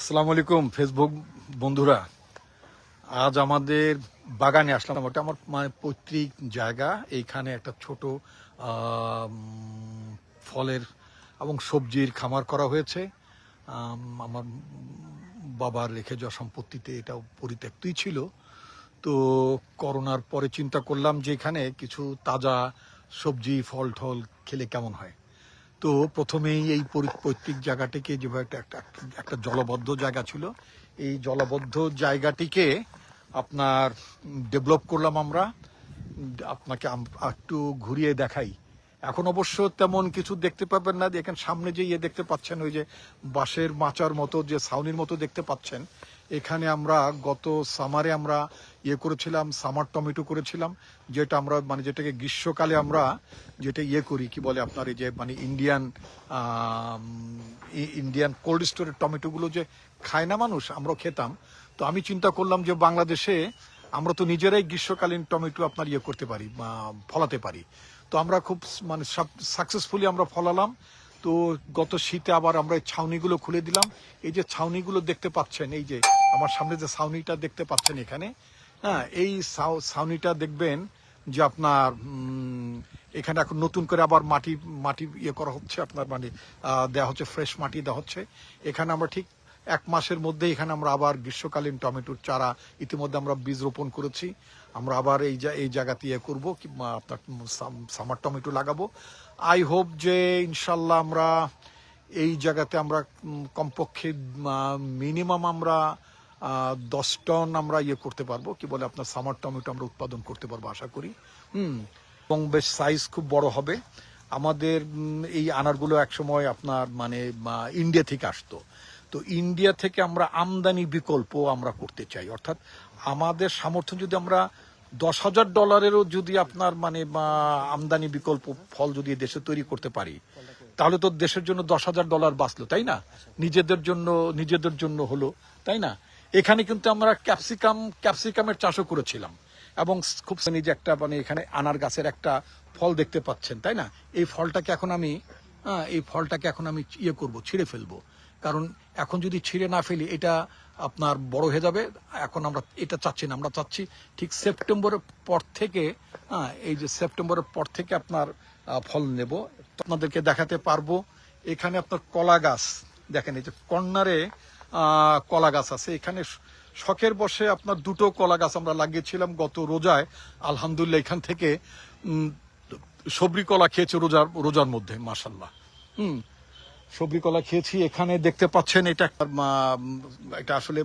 আসসালামু আলাইকুম ফেসবুক বন্ধুরা। আজ আমাদের বাগানে আসলাম। ওটা আমার মানে পৈতৃক জায়গা। এইখানে একটা ছোট ফলের এবং সবজির খামার করা হয়েছে। আমার বাবার রেখে যাওয়া সম্পত্তিতে এটা পরিত্যক্তই ছিল। তো করোনার পরে চিন্তা করলাম যে এখানে কিছু তাজা সবজি ফল টল খেলে কেমন হয়। তো প্রথমেই এই পৈতৃক জায়গাটিকে যেভাবে একটা একটা জলবদ্ধ জায়গা ছিল, এই জলবদ্ধ জায়গাটিকে আপনার ডেভেলপ করলাম আমরা। আপনাকে একটু ঘুরিয়ে দেখাই। এখন অবশ্য তেমন কিছু দেখতে পাবেন না, দেখেন সামনে যে ইয়ে দেখতে পাচ্ছেন, ওই যে বাঁশের মাচার মতো, যে ছাউনির মতো দেখতে পাচ্ছেন এখানে আমরা গত সামারে আমরা ইয়ে করেছিলাম, সামার টমেটো করেছিলাম, যেটা আমরা মানে যেটাকে গ্রীষ্মকালে আমরা যেটা ইয়ে করি, কি বলে আপনার এই যে মানে ইন্ডিয়ান ইন্ডিয়ান কোল্ড স্টোরের টমেটোগুলো যে খায় না মানুষ আমরা খেতাম। তো আমি চিন্তা করলাম যে বাংলাদেশে আমরা তো নিজেরাই গ্রীষ্মকালীন টমেটো আপনার ইয়ে করতে পারি ফলাতে পারি। তো আমরা খুব মানে সাকসেসফুলি আমরা ফলালাম। তো গত শীতে আবার আমরা এই ছাউনিগুলো খুলে দিলাম। এই যে ছাউনিগুলো দেখতে পাচ্ছেন, এই যে আমার সামনে যে ছাউনিটা দেখতে পাচ্ছেন এখানে হ্যাঁ এই ছাউনিটা দেখবেন যে আপনার এখানে এখন নতুন করে আবার মাটি মাটি ইয়ে করা হচ্ছে, আপনার মানে দেওয়া হচ্ছে ফ্রেশ মাটি দেওয়া হচ্ছে। এখানে আমরা ঠিক এক মাসের মধ্যে এখানে আমরা আবার গ্রীষ্মকালীন টমেটোর চারা ইতিমধ্যে আমরা বীজ রোপণ করেছি। আমরা আবার এই এই জায়গাতে ইয়ে করব কি আপনার সামার টমেটো লাগাবো। আই হোপ যে ইনশাল্লাহ আমরা এই জায়গাতে আমরা কমপক্ষে মিনিমাম আমরা দশ টন আমরা ইয়ে করতে পারব। কি বলে আপনার সামার টমেটো আমরা উৎপাদন করতে পারব আশা করি। হুম, এবং বেশ সাইজ খুব বড় হবে। আমাদের এই আনারগুলো একসময় আপনার মানে ইন্ডিয়া থেকে আসতো। তো ইন্ডিয়া থেকে আমরা আমদানি বিকল্প আমরা করতে চাই। অর্থাৎ আমাদের সামর্থ্য যদি আমরা দশ হাজার ডলারেরও যদি আপনার মানে আমদানি বিকল্প ফল যদি দেশে তৈরি করতে পারি, তাহলে তো দেশের জন্য দশ হাজার ডলার বাঁচলো, তাই না? নিজেদের জন্য নিজেদের জন্য হলো, তাই না? এখানে কিন্তু আমরা ক্যাপসিকাম, ক্যাপসিকামের চাষও করেছিলাম। এবং খুব যে একটা মানে এখানে আনার গাছের একটা ফল দেখতে পাচ্ছেন, তাই না? এই ফলটাকে এখন আমি এই ফলটাকে এখন আমি ইয়ে করব, ছিঁড়ে ফেলব। কারণ এখন যদি ছিঁড়ে না ফেলি এটা আপনার বড় হয়ে যাবে। এখন আমরা এটা চাচ্ছি না আমরা চাচ্ছি ঠিক সেপ্টেম্বরের পর থেকে হ্যাঁ, এই যে সেপ্টেম্বরের পর থেকে আপনার ফল নেব। আপনাদেরকে দেখাতে পারব এখানে আপনার কলা গাছ দেখেন এই যে কর্নারে কলা গাছ আছে। এখানে শখের বসে আপনার দুটো কলা গাছ আমরা লাগিয়েছিলাম গত রোজায়। আলহামদুলিল্লাহ এখান থেকে সবরি কলা খেয়েছে রোজার রোজার মধ্যে মাসাল্লাহ হুম সবরি কলা খেয়েছি, এখানে দেখতে পাচ্ছেন এটা এটা আসলে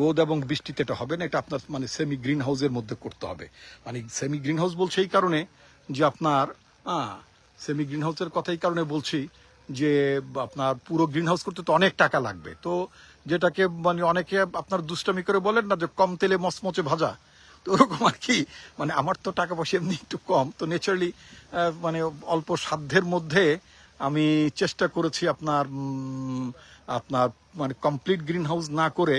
রোদ এবং বৃষ্টিতে এটা হবে না, এটা আপনার মানে সেমি গ্রিন হাউসের মধ্যে করতে হবে। মানে সেমি গ্রিন হাউস বলছে এই কারণে যে আপনার সেমি গ্রিন হাউসের কথা এই কারণে বলছি যে, আপনার পুরো গ্রিন হাউস করতে তো অনেক টাকা লাগবে। তো যেটাকে মানে অনেকে আপনার দুষ্টামি করে বলেন না যে কম তেলে মচমচে ভাজা, তো ওরকম আর কি। মানে আমার তো টাকা পয়সা এমনি একটু কম, তো ন্যাচারালি মানে অল্প সাধ্যের মধ্যে আমি চেষ্টা করেছি আপনার আপনার মানে কমপ্লিট গ্রিন হাউস না করে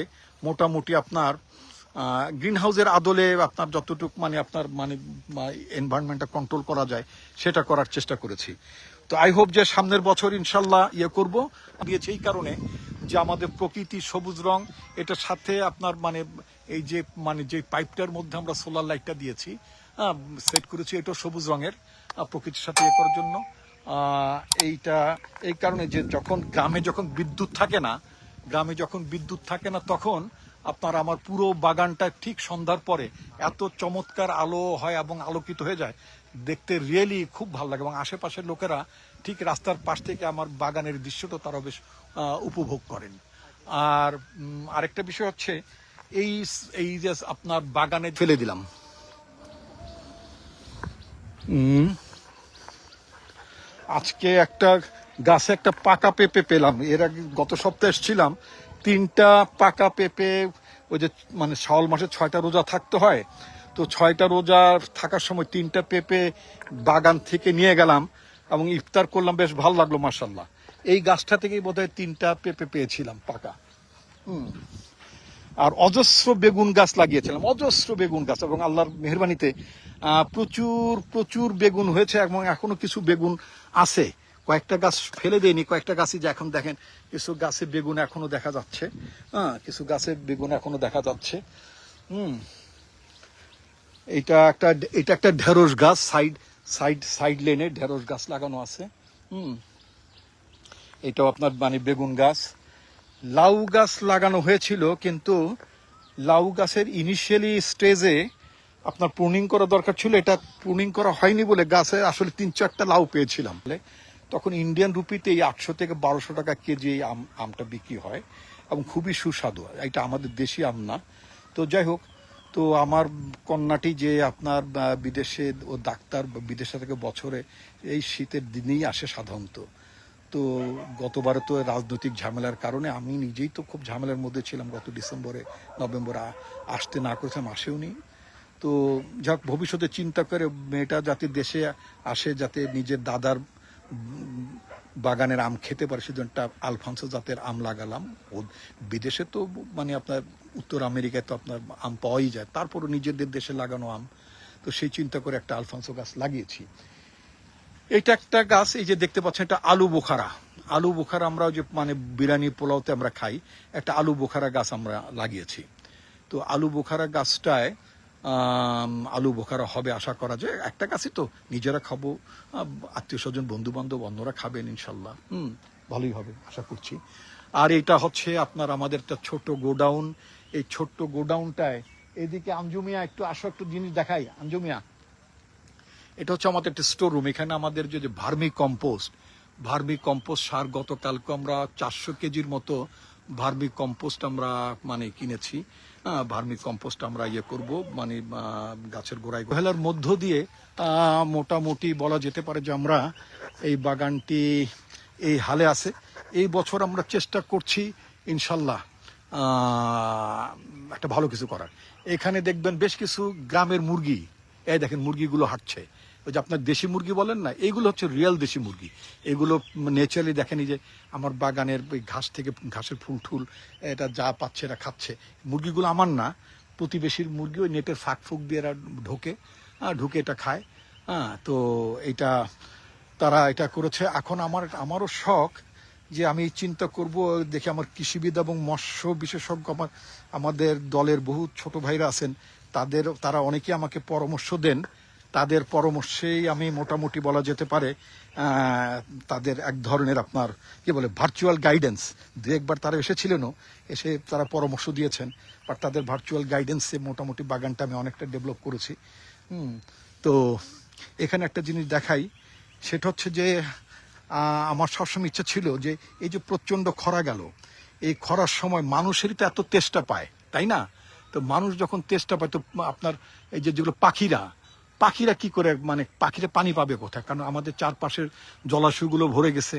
মোটামুটি আপনার গ্রিন হাউসের আদলে আপনার যতটুকু মানে আপনার মানে এনভায়রনমেন্টটা কন্ট্রোল করা যায়, সেটা করার চেষ্টা করেছি। তো আই হোপ যে সামনের বছর ইনশাল্লাহ ইয়ে করব। দিয়েছে এই কারণে যে আমাদের প্রকৃতি সবুজ রং, এটার সাথে আপনার মানে এই যে মানে যে পাইপটার মধ্যে আমরা সোলার লাইটটা দিয়েছি হ্যাঁ সেট করেছি এটা সবুজ রঙের প্রকৃতির সাথে ইয়ে করার জন্য। এইটা এই কারণে যে যখন গ্রামে যখন বিদ্যুৎ থাকে না গ্রামে যখন বিদ্যুৎ থাকে না তখন আপনার আমার পুরো বাগানটা ঠিক সন্ধ্যার পরে এত চমৎকার আলো হয় এবং আলোকিত হয়ে যায়। দেখতে রিয়েলি খুব ভালো লাগে এবং আশেপাশের লোকেরা ঠিক রাস্তার পাশ থেকে আমার বাগানের দৃশ্যটা তারা বেশ উপভোগ করেন। আর আরেকটা বিষয় হচ্ছে এই এই যে আপনার বাগানে ফেলে দিলাম। উম, আজকে একটা গাছে একটা পাকা পেঁপে পেলাম। এর আগে গত সপ্তাহে এসেছিলাম, তিনটা পাকা পেঁপে, ওই যে মানে শাওয়াল মাসে ছয়টা রোজা থাকতে হয়, তো ছয়টা রোজা থাকার সময় তিনটা পেঁপে বাগান থেকে নিয়ে গেলাম এবং ইফতার করলাম, বেশ ভালো লাগল মার্শাল্লাহ এই গাছটা থেকেই বোধহয় তিনটা পেঁপে পেয়েছিলাম, পাকা। আর অজস্র বেগুন গাছ লাগিয়েছিলাম, অজস্র বেগুন গাছ এবং আল্লাহর মেহরবানিতে প্রচুর প্রচুর বেগুন হয়েছে এবং এখনও কিছু বেগুন আছে। কয়েকটা গাছ ফেলে দেয়নি, কয়েকটা গাছই যে এখন দেখেন, কিছু গাছে বেগুন এখনও দেখা যাচ্ছে। হ্যাঁ কিছু গাছে বেগুন এখনও দেখা যাচ্ছে। হুম। এটা একটা এটা একটা ঢেঁড়স গাছ, সাইড সাইড সাইড লেনে ঢেঁড়স গাছ লাগানো আছে। হুম। এটাও আপনার মানে বেগুন গাছ। লাউ গাছ লাগানো হয়েছিল, কিন্তু লাউ গাছের ইনিশিয়ালি স্টেজে আপনার প্রুনিং করা দরকার ছিল। এটা প্রুনিং করা হয়নি বলে গাছে আসলে তিন চারটা লাউ পেয়েছিলাম। তখন ইন্ডিয়ান রুপিতে এই আটশো থেকে বারোশো টাকা কেজি এই আম, আমটা বিক্রি হয় এবং খুবই সুস্বাদু। এটা আমাদের দেশি আম না। তো যাই হোক, তো আমার কন্যাটি যে আপনার বিদেশে ও ডাক্তার বিদেশে থেকে বছরে এই শীতের দিনেই আসে সাধারণত। তো গতবারে তো রাজনৈতিক ঝামেলার কারণে আমি নিজেই তো খুব ঝামেলার মধ্যে ছিলাম, গত ডিসেম্বরে, নভেম্বরে আসতে না করেছিলাম আসেও নি তো যাক, ভবিষ্যতে চিন্তা করে মেয়েটা যাতে দেশে আসে, যাতে নিজের দাদার বাগানের আম খেতে পারে, সেজন্য একটা আলফান্সো জাতের আম লাগালাম। ও বিদেশে তো মানে আপনার উত্তর আমেরিকায় তো আপনার আম পাওয়াই যায়, তারপরও নিজেদের দেশে লাগানো আম। তো সেই চিন্তা করে একটা আলফান্সো গাছ লাগিয়েছি। এটা একটা গাছ, এই যে দেখতে পাচ্ছেন, এটা আলু বোখারা। আলু বোখারা আমরা যে মানে বিরিয়ানি পোলাওতে আমরা খাই, একটা আলু বোখারা গাছ আমরা লাগিয়েছি। তো আলু বোখারা গাছটায় আলু বোখারা হবে আশা করা যায়। একটা গাছই তো নিজেরা খাব আত্মীয় স্বজন বন্ধু বান্ধব অন্যরা খাবেন ইনশাল্লাহ। হুম, ভালোই হবে, আশা করছি। আর এটা হচ্ছে আপনার আমাদের একটা ছোট গোডাউন। এই ছোট্ট গোডাউনটায় এদিকে আঞ্জুমিয়া, একটু আসো, একটু জিনিস দেখাই। আঞ্জুমিয়া এটা হচ্ছে আমাদের একটা স্টোর রুম এখানে আমাদের যে ভার্মি কম্পোস্ট ভার্মি কম্পোস্ট সার গতকালকে আমরা চারশো কেজির মতো ভার্মি কম্পোস্ট আমরা মানে কিনেছি। ভার্মি কম্পোস্ট আমরা ইয়ে করব মানে গাছের গোড়ায় গোহেলার মধ্য দিয়ে মোটামুটি বলা যেতে পারে যে আমরা এই বাগানটি এই হালে আছে। এই বছর আমরা চেষ্টা করছি, ইনশাল্লাহ একটা ভালো কিছু করার। এখানে দেখবেন বেশ কিছু গ্রামের মুরগি। এই দেখেন, মুরগিগুলো হাঁটছে। ওই যে আপনার দেশি মুরগি বলেন না এইগুলো হচ্ছে রিয়েল দেশি মুরগি। এগুলো ন্যাচারালি দেখেন যে আমার বাগানের ওই ঘাস থেকে ঘাসের ফুল টুল এটা যা পাচ্ছে এটা খাচ্ছে। মুরগিগুলো আমার না প্রতিবেশীর মুরগি ওই নেটের ফাঁক ফুক দিয়ে এরা ঢোকে হ্যাঁ, ঢুকে এটা খায়। হ্যাঁ তো এটা তারা এটা করেছে। এখন আমার আমারও শখ যে আমি চিন্তা করব দেখে আমার কৃষিবিদ এবং মৎস্য বিশেষজ্ঞ আমার আমাদের দলের বহু ছোট ভাইরা আছেন তাদের তারা অনেকে আমাকে পরামর্শ দেন। তাদের পরামর্শেই আমি মোটামুটি বলা যেতে পারে তাদের এক ধরনের আপনার, কি বলে ভার্চুয়াল গাইডেন্স দু একবার তারা এসেছিলেনও, এসে তারা পরামর্শ দিয়েছেন বাট তাদের ভার্চুয়াল গাইডেন্সে মোটামুটি বাগানটা আমি অনেকটা ডেভেলপ করেছি। হুম, তো এখানে একটা জিনিস দেখাই, সেটা হচ্ছে যে আমার সবসময় ইচ্ছা ছিল যে, এই যে প্রচণ্ড খরা গেল, এই খরার সময় মানুষেরই তো এত তেষ্টা পায়, তাই না? তো মানুষ যখন তেষ্টা পায়, তো আপনার এই যে যেগুলো পাখিরা পাখিরা কি করে মানে পাখিরা পানি পাবে কোথায়? কারণ আমাদের চারপাশের জলাশয়গুলো ভরে গেছে।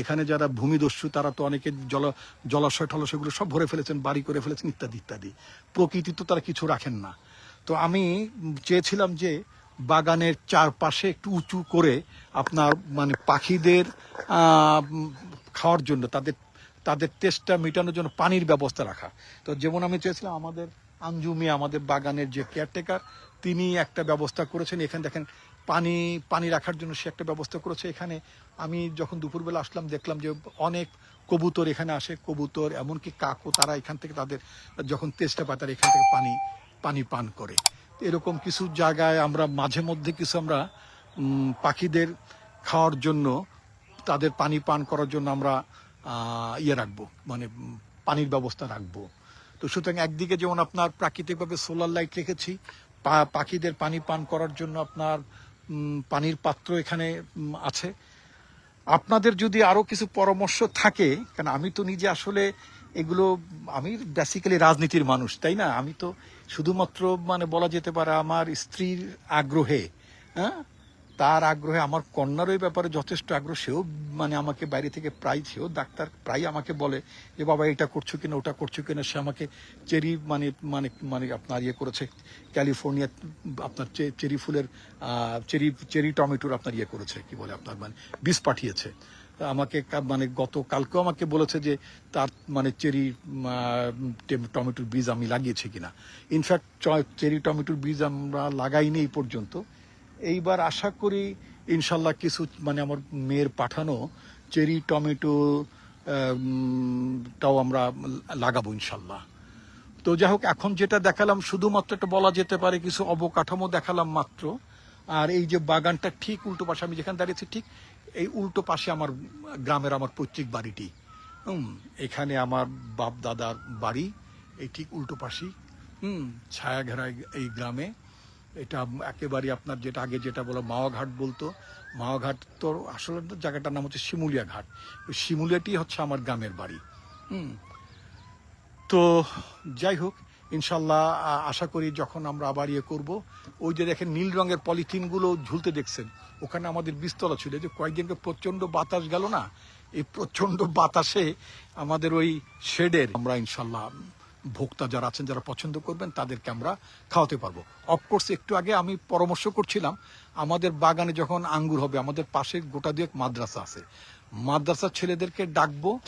এখানে যারা ভূমিদস্যু, তারা তো অনেকে জল, জলাশয় টলাশয়গুলো সব ভরে ফেলেছেন, বাড়ি করে ফেলেছেন, ইত্যাদি ইত্যাদি। প্রকৃতি তো তারা কিছু রাখেন না। তো আমি চেয়েছিলাম যে বাগানের চারপাশে একটু উঁচু করে আপনার মানে পাখিদের খাওয়ার জন্য, তাদের তাদের তেষ্টা মেটানোর জন্য পানির ব্যবস্থা রাখা। তো যেমন আমি চেয়েছিলাম, আমাদের আঞ্জুমি আমাদের বাগানের যে কেয়ারটেকার তিনি একটা ব্যবস্থা করেছেন। এখানে দেখেন, পানি পানি রাখার জন্য সে একটা ব্যবস্থা করেছে। এখানে আমি যখন দুপুরবেলা আসলাম, দেখলাম যে অনেক কবুতর এখানে আসে। কবুতর, এমনকি কাকও তারা এখান থেকে তাদের, যখন তেষ্টা পায়, তারা এখান থেকে পানি পানি পান করে। এরকম কিছু জায়গায় আমরা, মাঝে মধ্যে কিছু আমরা পাখিদের খাওয়ার জন্য, তাদের পানি পান করার জন্য আমরা ইয়ে রাখব। মানে পানির ব্যবস্থা রাখব। তো সুতরাং একদিকে যেমন আপনার প্রাকৃতিকভাবে সোলার লাইট রেখেছি পাখিদের পানি পান করার জন্য আপনার পানির পাত্র এখানে আছে। আপনাদের যদি আরও কিছু পরামর্শ থাকে কারণ আমি তো নিজে আসলে এগুলো, আমি বেসিক্যালি রাজনীতির মানুষ, তাই না? আমি তো শুধুমাত্র মানে বলা যেতে পারে, আমার স্ত্রীর আগ্রহে হ্যাঁ? তার আগ্রহে, আমার কন্যার ওই ব্যাপারে যথেষ্ট আগ্রহ, সেও মানে আমাকে বাইরে থেকে প্রায়, সেও ডাক্তার প্রায় আমাকে বলে যে বাবা, এটা করছ কিনা, ওটা করছ কিনা? সে আমাকে চেরি মানে মানে মানে আপনার ইয়ে করেছে, ক্যালিফোর্নিয়া, আপনার চেরি ফুলের চেরি চেরি টমেটোর আপনার ইয়ে করেছে, কি বলে আপনার মানে বীজ পাঠিয়েছে। আমাকে মানে গত কালকেও আমাকে বলেছে যে, তার মানে চেরি টমেটোর বীজ আমি লাগিয়েছি কিনা। ইনফ্যাক্ট চেরি, টমেটোর বীজ আমরা লাগাইনি এই পর্যন্ত। এইবার আশা করি ইনশাল্লাহ কিছু মানে আমার মেয়ের পাঠানো চেরি, টমেটো টাও আমরা লাগাবো ইনশাল্লাহ। তো যাই হোক, এখন যেটা দেখালাম, শুধুমাত্র একটা বলা যেতে পারে, কিছু অবকাঠামো দেখালাম মাত্র। আর এই যে বাগানটা ঠিক উল্টো পাশে, আমি যেখানে দাঁড়িয়েছি, ঠিক এই উল্টো পাশে আমার গ্রামের আমার পৈতৃক বাড়িটি। হুম, এখানে আমার বাপ দাদার বাড়ি, এই ঠিক উল্টো পাশেই। হুম ছায়া ঘেরা এই গ্রামে। এটা একেবারে আপনার যেটা আগে যেটা বলো, মাওয়াঘাট বলতো। মাওয়াঘাট তো আসলে জায়গাটার নাম হচ্ছে শিমুলিয়া ঘাট। শিমুলিয়াটি হচ্ছে আমার গ্রামের বাড়ি। হুম। তো যাই হোক, ইনশাল্লাহ আশা করি যখন আমরা আবার ইয়ে করব, ওই যে দেখেন নীল রঙের পলিথিনগুলো ঝুলতে দেখছেন। ওখানে আমাদের বিস্তলা ছিল যে কয়েকদিনকে প্রচণ্ড বাতাস গেল না? এই প্রচণ্ড বাতাসে আমাদের ওই শেডের আমরা ইনশাল্লাহ ভোক্তা যারা আছেন, যারা পছন্দ করবেন, তাদেরকে আমরা খাওয়াতে পারব। অফকোর্স একটু আগে আমি পরামর্শ করছিলাম, আমাদের বাগানে যখন আঙ্গুর হবে, আমাদের পাশে গোটা দুয়েক মাদ্রাসা আছে। মাদ্রাসার ছেলেদেরকে ডাকবো,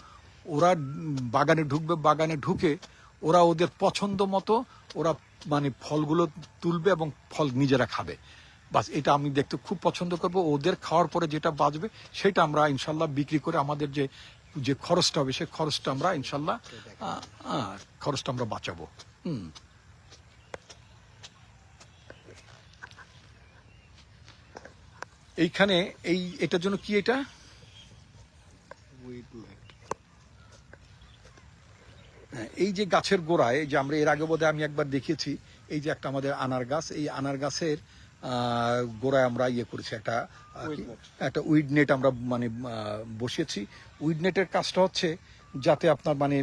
ওরা বাগানে ঢুকবে, বাগানে ঢুকে ওরা ওদের পছন্দ মতো ওরা মানে ফলগুলো তুলবে এবং ফল নিজেরা খাবে। বাস, এটা আমি দেখতে খুব পছন্দ করব। ওদের খাওয়ার পরে যেটা বাঁচবে, সেটা আমরা ইনশাল্লাহ বিক্রি করে আমাদের যে যে খরচটা হবে সেই খরচটা আমরা ইনশাল্লাহ খরচটা আমরা বাঁচাবো। এইখানে এই এটার জন্য কি এটা? হ্যাঁ, এই যে গাছের গোড়ায় যে আমরা এর আগে বোধহয় আমি একবার দেখেছি এই যে একটা আমাদের আনার গাছ এই আনার গাছের গোড়ায় আমরা ইয়ে করেছি একটা একটা উইড নেট আমরা মানে বসিয়েছি। উইড নেটের কাজটা হচ্ছে যাতে আপনার মানে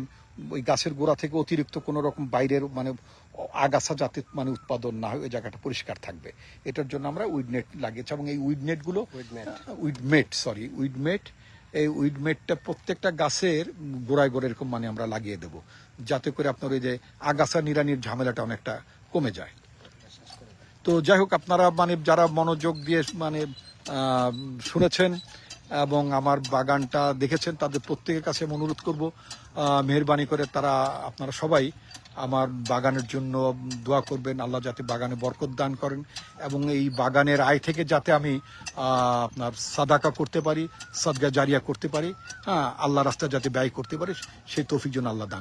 ওই গাছের গোড়া থেকে অতিরিক্ত কোনো রকম বাইরের মানে আগাছা যাতে মানে উৎপাদন না হয় ওই জায়গাটা পরিষ্কার থাকবে। এটার জন্য আমরা উইড নেট লাগিয়েছি এবং এই উইড নেটগুলো উইডমেট সরি উইডমেট এই উইডমেটটা প্রত্যেকটা গাছের গোড়ায় গোড়ায় এরকম মানে আমরা লাগিয়ে দেব। যাতে করে আপনার ওই যে আগাছা নিরানির ঝামেলাটা অনেকটা কমে যায়। তো যাই হোক, আপনারা মানে যারা মনোযোগ দিয়ে মানে শুনেছেন এবং আমার বাগানটা দেখেছেন, তাদের প্রত্যেকের কাছে অনুরোধ করব মেহেরবানি করে তারা, আপনারা সবাই আমার বাগানের জন্য দোয়া করবেন, আল্লাহ যাতে বাগানে বরকত দান করেন এবং এই বাগানের আয় থেকে যাতে আমি আপনার সাদাকা করতে পারি, সদগা জারিয়া করতে পারি হ্যাঁ আল্লাহ রাস্তা যাতে ব্যয় করতে পারি, সেই তৌফিক জন্য আল্লাহ দান